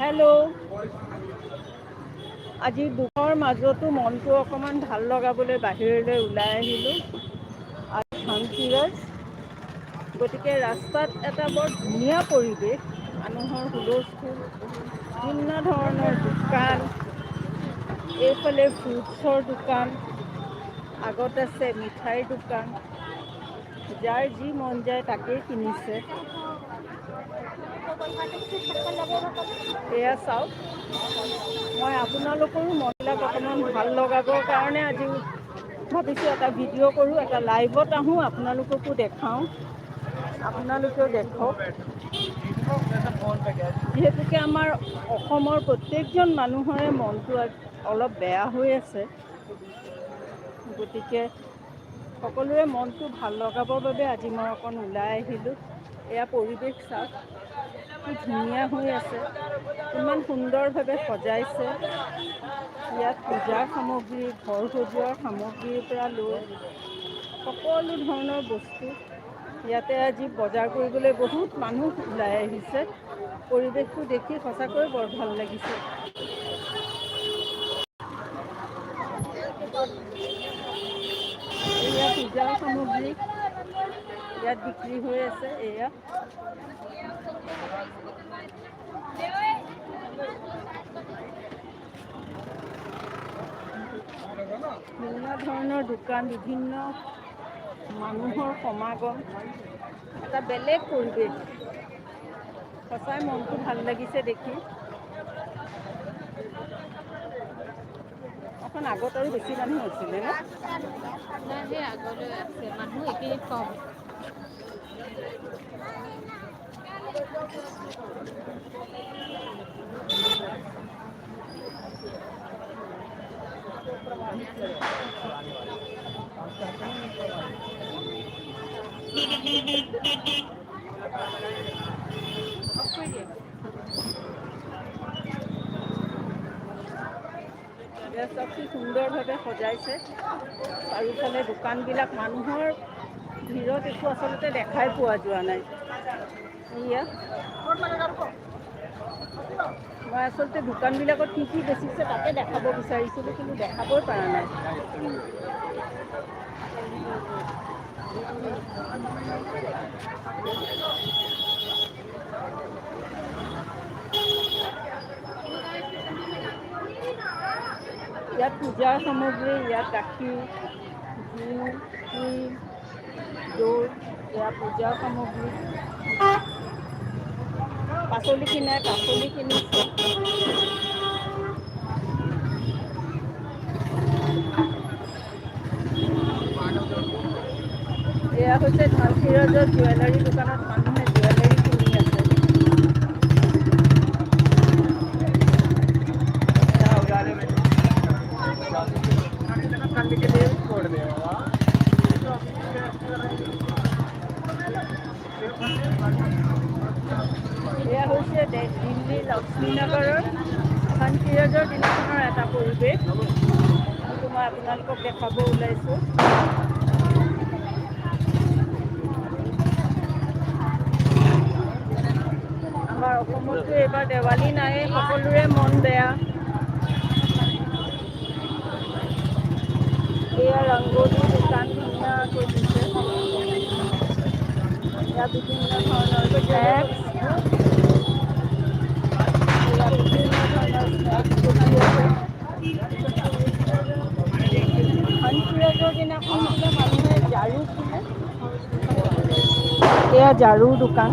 Hello' আজি দুখৰ মাজতো মনটো অকণমান ভালো লগাবলৈ বাহিৰলৈ ওলাই আহিলোঁ। আৰু শান্তিৰে গতিকে ৰাস্তাত এটা বৰ ধুনীয়া পৰিৱেশ, মানুহৰ হুলস্থুল, বিভিন্ন ধৰণৰ দোকান, এইফালে ফ্ৰুটছৰ দোকান, আগত আছে মিঠাইৰ দোকান, যাৰ যি মন যায় তাকেই কিনিছে। এয়া চাওক। মই আপোনালোকৰো মনবিলাক অকণমান ভাল লগাবৰ কাৰণে আজি ভাবিছোঁ এটা ভিডিঅ' কৰোঁ এটা লাইভত আহোঁ আপোনালোককো দেখাওঁ। আপোনালোকেও দেখক। যিহেতুকে আমাৰ অসমৰ প্ৰত্যেকজন মানুহৰে মনটো অলপ বেয়া হৈ আছে। গতিকে সকলোৰে মনটো ভাল লগাবৰ বাবে আজি মই অকণ ওলাই আহিলোঁ। এয়া পৰিৱেশ চাওক কি ধুনীয়া হৈ আছে। ইমান সুন্দৰভাৱে সজাইছে। ইয়াত পূজাৰ সামগ্ৰী ঘৰ সজোৱাৰ সামগ্ৰীৰ পৰা লৈ সকলো ধৰণৰ বস্তু। ইয়াতে আজি বজাৰ কৰিবলৈ বহুত মানুহ ওলাই আহিছে। পৰিৱেশটো দেখি সঁচাকৈ বৰ ভাল লাগিছে। পূজাৰ সামগ্ৰী। ইয়াত বিক্ৰী হৈ আছে এয়া। বিভিন্ন ধৰণৰ দোকান, বিভিন্ন মানুহৰ সমাগম, এটা বেলেগ পৰিৱেশ। সঁচাই মনটো ভালো লাগিছে দেখি। অকণ আগত আৰু বেছি মানুহ আছিলে ন? আগলৈ আছে। মানুহ এইখিনিত কম। সুন্দৰভাৱে সজাইছে। চাৰিওফালে দোকানবিলাক মানুহৰ ভিৰত একো আচলতে দেখাই পোৱা যোৱা নাই। এয়া মই আচলতে দোকানবিলাকত কি কি বেচিছে তাকে দেখাব বিচাৰিছিলোঁ, কিন্তু দেখাবই পৰা নাই। ইয়াত পূজাৰ সামগ্ৰী, ইয়াত গাখীৰ, ঘিউ ক্ৰীম দৈ এয়া পূজা সামগ্ৰী। পাচলি কিনাই পাচলি এয়া হৈছে ধনশিৰজৰ জুৱেলাৰী দোকানত মানুহে জুৱেলাৰী কিনি আছে এয়া হৈছে দিল্লী লক্ষ্মীনগৰৰ ধনশিৰজৰ দিনাখনৰ এটা পৰিৱেশ। যিটো মই আপোনালোকক দেখাব ওলাইছোঁ। আমাৰ অসমতো এইবাৰ দেৱালী নাই সকলোৰে মন বেয়া। এয়া ৰংগলী দোকান ধুনীয়াকৈ দিছে। এয়া বিভিন্ন এয়া ঝাৰুৰ দোকান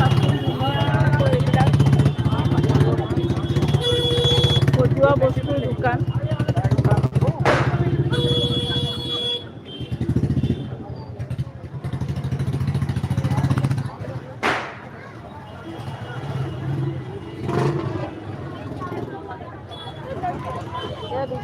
ধুনীয়াকৈ এইবিলাক সজোৱা বস্তুৰ দোকান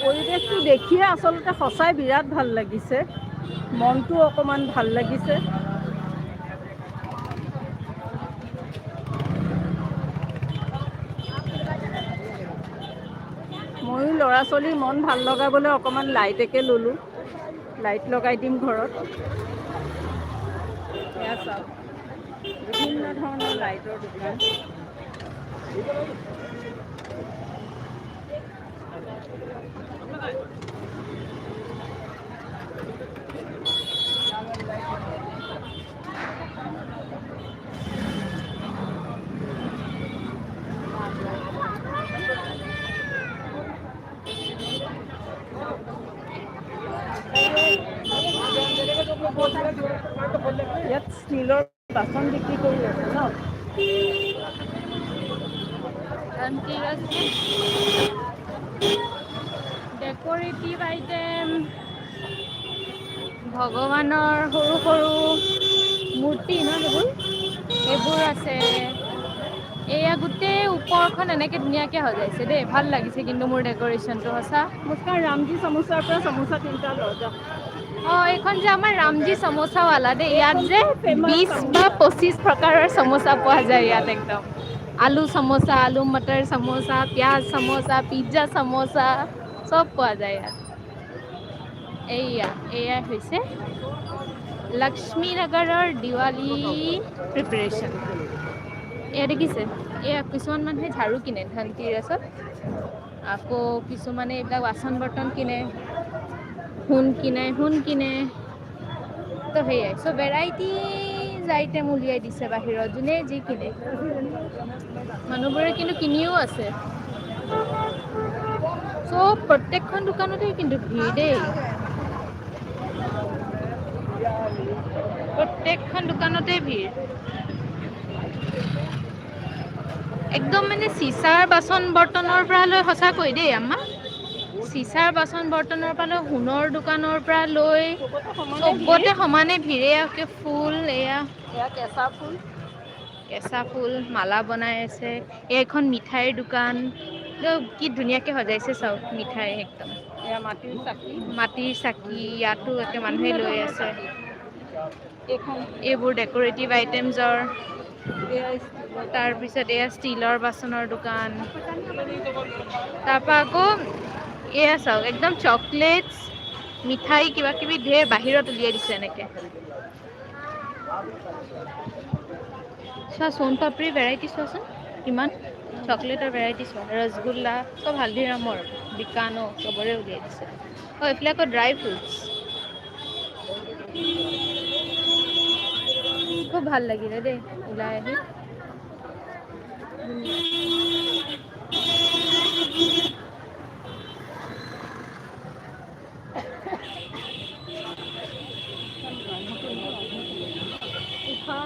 পৰিৱেশটো দেখিয়ে আচলতে সঁচাই বিৰাট ভালো লাগিছে। মনটো অকণমান ভালো লাগিছে। ময়ো ল'ৰা ছোৱালীৰ মন ভালো লগাবলৈ অকণমান লাইটকে ল'লোঁ। লাইট লগাই দিম ঘৰত। বিভিন্ন ধৰণৰ লাইটৰ দোকান। ইয়াত ষ্টীলৰ বাচন বিক্ৰী কৰি আছে ন? ধনতেৰছ ডেকৰেটিভ আইটেম ভগৱানৰ সৰু সৰু মূৰ্তি ন সেইবোৰ? সেইবোৰ আছে। এয়া গোটেই ওপৰখন এনেকে ধুনীয়াকে সজাইছে দেই ভাল লাগিছে কিন্তু মোৰ ডেকৰেশ্যনটো সঁচা? মুস্কান ৰামজী চামোচাৰ পৰা চামোচা তিনিটা লৈ অঁ এইখন যে আমাৰ ৰামজী চামোচাৱালা দেই ইয়াত যে বিছ বা পঁচিছ প্ৰকাৰৰ চামোচা পোৱা যায় ইয়াত একদম। আলু চামোচা আলু মটৰ চামোচা পিঁয়াজ চামোচা পিজ্জা চামোচা চব পোৱা যায় ইয়াত এইয়া এয়া হৈছে লক্ষ্মী নগৰৰ দিৱালী প্ৰিপেৰেশ্যন এয়া দেখিছে এয়া কিছুমান মানুহে ঝাৰু কিনে ধনটিৰাছত আকৌ কিছুমানে এইবিলাক বাচন বৰ্তন কিনে সোণ কিনে সোণ কিনে তো সেয়াই চ' ভেৰাইটিজ আইটেম উলিয়াই দিছে বাহিৰত, যোনে যি কিনে। মানুহবোৰে কিন্তু কিনিও আছে। চ' প্ৰত্যেকখন দোকানতে কিন্তু ভিৰ দেই। প্ৰত্যেকখন দোকানতে ভিৰ। একদম মানে চিচাৰ বাচন বৰ্তনৰ পৰা লৈ সঁচাকৈ দেই আমাৰ চিচাৰ বাচন বৰ্তনৰ পৰা লৈ সোণৰ দোকানৰ পৰা লৈ চবতে সমানে ভিৰে আছে ফুল এয়া কেঁচা ফুল। কেঁচা ফুল মালা বনাই আছে এইখন মিঠাইৰ দোকান। কি ধুনীয়াকৈ সজাইছে চাওক মিঠাই একদম। মাটিৰ চাকি। ইয়াতো একে মানুহে লৈ আছে। এইবোৰ ডেক'ৰেটিভ আইটেমছৰ তাৰপিছত এয়া ষ্টীলৰ বাচনৰ দোকান। তাৰপৰা আকৌ এয়া চাওক, একদম চকলেটছ মিঠাই কিবা কিবি ঢেৰ বাহিৰত উলিয়াই দিছে এনেকে। চোৱা, সোণ পাপড়িৰ ভেৰাইটি চোৱাচোন, কিমান চকলেটৰ ভেৰাইটি চোৱা। ৰসগোল্লা, চব হালদিৰামৰ, বিকানো, চবৰে উলিয়াই দিছে। অঁ, এইফালে আকৌ ড্ৰাই ফ্ৰুটছ খুব ভালো লাগিলে দেই, ওলাই আহি।